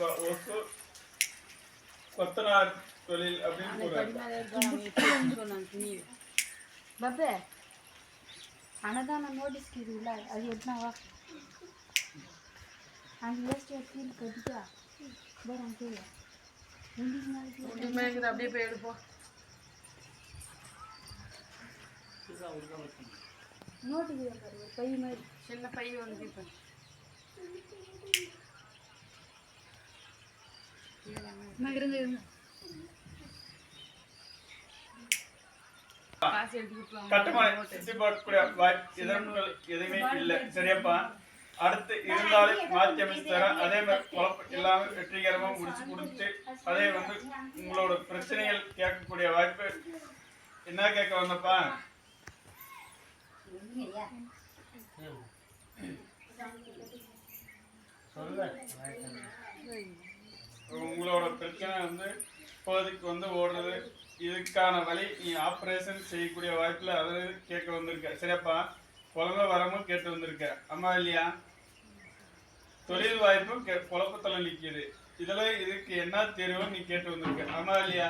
வ- ஒசு கொத்தனார் தொழில் அப்படின்னு கூறாங்க బాబే అన్నదాన నోటీస్కి ఇది ఇలా అది ఎట్టినావా అది వేస్ట్ ఫీల్ కదిగా బర్ అంతే மேங்குது அப்படியே போய் எடுப்போம் நோட்டுக்கு பை மாதிரி சின்ன பை ஒன்று கேட்பேன் இருங்க இருங்க. கட்டுமான சுத்தி பார்க்கக்கூடிய வாய்ப்பு எதிர்ப்புகள் எதுவுமே இல்லை. சரியாப்பா. அடுத்து இருந்தாலும் மாற்றி அமைச்சு தரேன். அதே மாதிரி குழப்பம் இல்லாம வெற்றிகரமா முடிச்சு கொடுத்து அதே வந்து உங்களோட பிரச்சனைகள் கேட்கக்கூடிய வாய்ப்பு. என்ன கேட்க வந்தப்பா? உங்களோட பிரச்சனை வந்து இப்போதைக்கு வந்து ஓடுறது இதுக்கான வழி நீ ஆப்ரேஷன் செய்யக்கூடிய வாய்ப்புல அதை கேட்க வந்திருக்க சரியாப்பா குழந்தை வரமும் கேட்டு வந்திருக்க அம்மா இல்லையா? தொழில் வாய்ப்பும் கே- குழப்பத்துல நிக்குது. இதுல இதுக்கு என்ன தீர்வு நீ கேட்டு வந்திருக்க. ஆமா இல்லையா?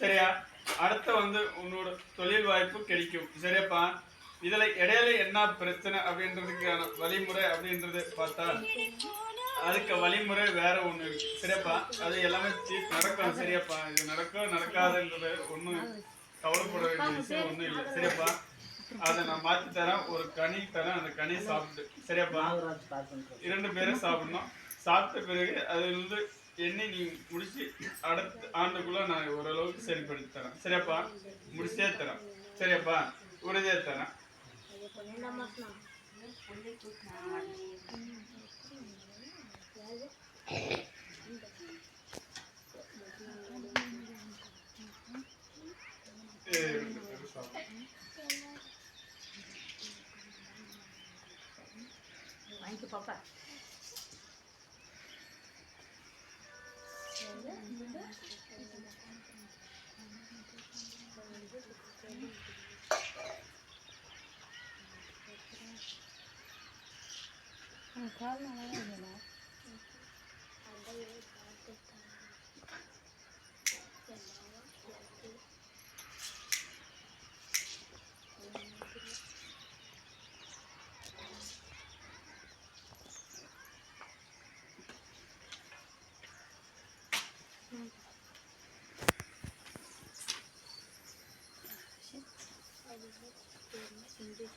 சரியா? அடுத்து வந்து உன்னோட தொழில் வாய்ப்பு கிடைக்கும். சரியாப்பா? இதுல இடையில என்ன பிரச்சனை அப்படின்றதுக்கான வழிமுறை அப்படின்றது பார்த்தா அதுக்கு வழிமுறை வேற ஒண்ணு இருக்கு. சரியாப்பா? அது எல்லாமே நடக்கும் சரியாப்பா? இது நடக்கும் நடக்காதுன்றது ஒன்றும் கவலைப்பட வேண்டிய விஷயம் ஒண்ணும் இல்லை. சரியாப்பா? அதை நான் மாத்தி தரேன். ஒரு கனி தரேன். அந்த கனி சாப்பிட்டு. சரியாப்பா? இரண்டு பேரும் சாப்பிடணும். சாப்பிட்ட பிறகு அது வந்து எண்ணி நீ முடிச்சு அடுத்த ஆண்டுக்குள்ள நான் ஓரளவுக்கு செயல்படுத்தி தரேன். சரியாப்பா? முடிச்சே தரேன். சரியாப்பா? உறுதியே தரேன். இது ரெண்டு பேரும் சாப்பிடணும். Şimdi şimdi.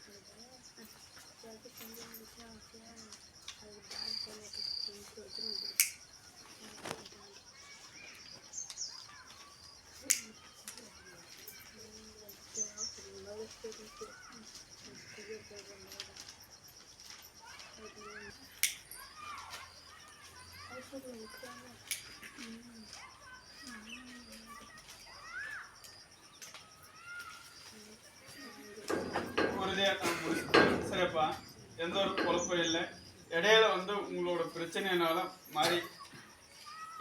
Geldi şimdi bir şey முடிச்சுட்டேன் சரியாப்பா எந்த ஒரு குழப்பம் இல்லை. இடையில வந்து உங்களோட பிரச்சனைனால மாறி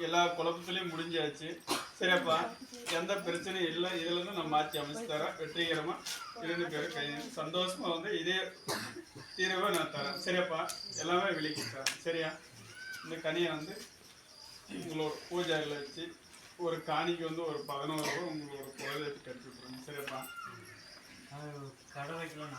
எல்லா குழப்பத்துலையும் முடிஞ்சாச்சு. சரியாப்பா எந்த பிரச்சனையும் இல்லை. இதுல இருந்து நான் மாற்றி அமைச்சு தரேன். வெற்றிகரமா இரண்டு பேரும் கை சந்தோஷமா வந்து இதே தீர்வை நான் தரேன். சரியாப்பா எல்லாமே விலைக்கு தரேன். சரியா? இந்த கனியை வந்து உங்களோட பூஜையில் வச்சு ஒரு காணிக்கு வந்து ஒரு பதினோரு ரூபா உங்களோட குலதெய்வத்துக்கு கட்டி விட்ருங்க சரியாப்பா? அது கடை ஆசைப்படுறாங்க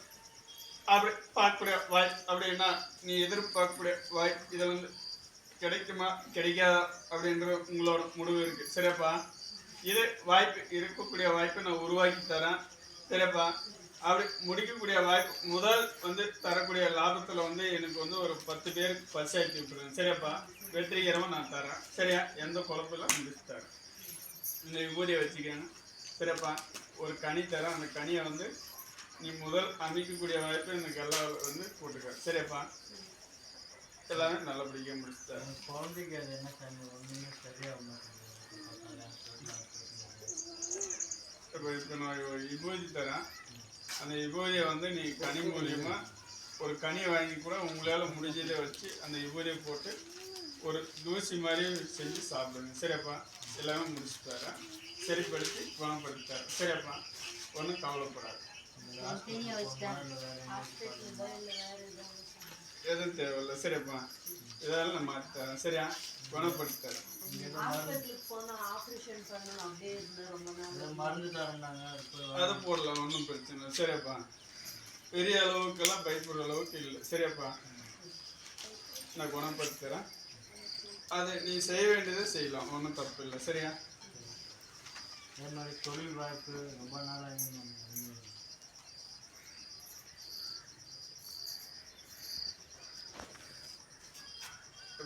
பார்க்கக்கூடிய வாய் அப்படின்னா நீ எதிர்பார்க்கக்கூடிய வாய் இதை வந்து கிடைக்குமா கிடைக்காதா அப்படின்ற உங்களோட முடிவு இருக்கு. சரியாப்பா இது வாய்ப்பு இருக்கக்கூடிய வாய்ப்பை நான் உருவாக்கி தரேன். சரியாப்பா அப்படி முடிக்கக்கூடிய வாய்ப்பு முதல் வந்து தரக்கூடிய லாபத்தில் வந்து எனக்கு வந்து ஒரு பத்து பேருக்கு பரிசாக்கி விட்டுருங்க. சரியாப்பா வெற்றிகரமாக நான் தரேன். சரியா? எந்த குழப்பெல்லாம் முடிச்சு தரேன். இந்த விபூதியை வச்சுக்கோங்க. சரியாப்பா ஒரு கனி தரேன். அந்த கனியை வந்து நீ முதல் அமைக்கக்கூடிய வாய்ப்பு இந்த கல்லால் வந்து போட்டுக்க. சரியாப்பா? எல்லாமே நல்லபடியாக முடிச்சு தரேன் என் குழந்தைக்கு அது என்ன சாமி ஒன்றுமே சரியாக இப்போ இப்போ நான் விபூதி தரேன். அந்த விபூதியை வந்து நீ கனி மூலியமா ஒரு கனியை வாங்கி கூட உங்களால் முடிஞ்சதை வச்சு அந்த விபூதியை போட்டு ஒரு தூசி மாதிரி செஞ்சு சாப்பிடுங்க. சரியாப்பா? எல்லாமே முடிச்சு தரேன் சரிப்படுத்தி குணப்படுத்தி தரேன். சரியாப்பா? ஒன்றும் கவலைப்படாது. எதுவும் தேவையில்லை. சரியாப்பா இதெல்லாம் நான் மாற்றி தரேன் சரியா குணப்படுத்தி இப்போ அதை போடலாம் ஒன்றும் பிரச்சனை இல்லை. சரியாப்பா பெரிய அளவுக்கெல்லாம் பயப்படுற அளவுக்கு இல்லை. சரியாப்பா நான் குணப்படுத்துகிறேன் அது நீ செய்ய வேண்டியதை செய்யலாம். ஒன்றும் தப்பு இல்லை. சரியா? அதே மாதிரி தொழில் வாய்ப்பு ரொம்ப நாளாக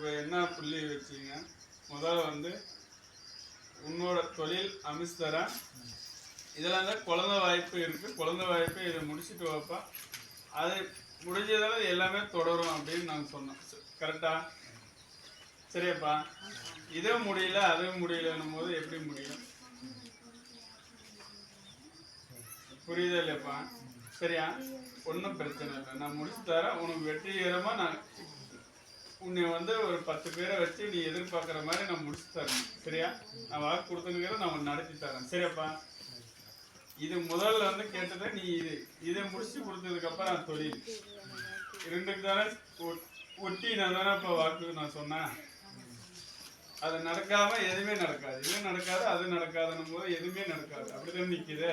இப்போ என்ன புள்ளி வச்சீங்க? முதல்ல வந்து உன்னோட தொழில் அமைச்சு தரேன் இதெல்லாம் தான் குழந்தை வாய்ப்பு இருக்குது குழந்தை வாய்ப்பு இதை முடிச்சுட்டு வைப்பா. அது முடிஞ்சதால எல்லாமே தொடரும் அப்படின்னு நாங்கள் சொன்னோம் கரெக்டா சரியாப்பா. இதே முடியல அதுவும் முடியலன்னும் போது எப்படி முடியும்? புரியுதா இல்லையாப்பா? சரியா? ஒன்றும் பிரச்சனை இல்லை. நான் முடிச்சு தரேன் உனக்கு வெற்றிகரமாக நான் உன்னை வந்து ஒரு பத்து பேரை வச்சு நீ எதிர்பார்க்குற மாதிரி நான் முடிச்சு தரேன் சரியா? நான் வாக்கு கொடுத்துருக்கிற நான் உன்னை நடத்தி தரேன். சரியாப்பா? இது முதல்ல வந்து கேட்டதை நீ இது இதை முடிச்சு கொடுத்ததுக்கப்புறம் நான் தொழில். ரெண்டுக்கு தானே ஒட்டி நான் தானே இப்போ வாக்கு நான் சொன்னேன். அது நடக்காம எதுவுமே நடக்காது. இது நடக்காது அது நடக்காதுன்னும் போது எதுவுமே நடக்காது. அப்படிதான் நிக்குது.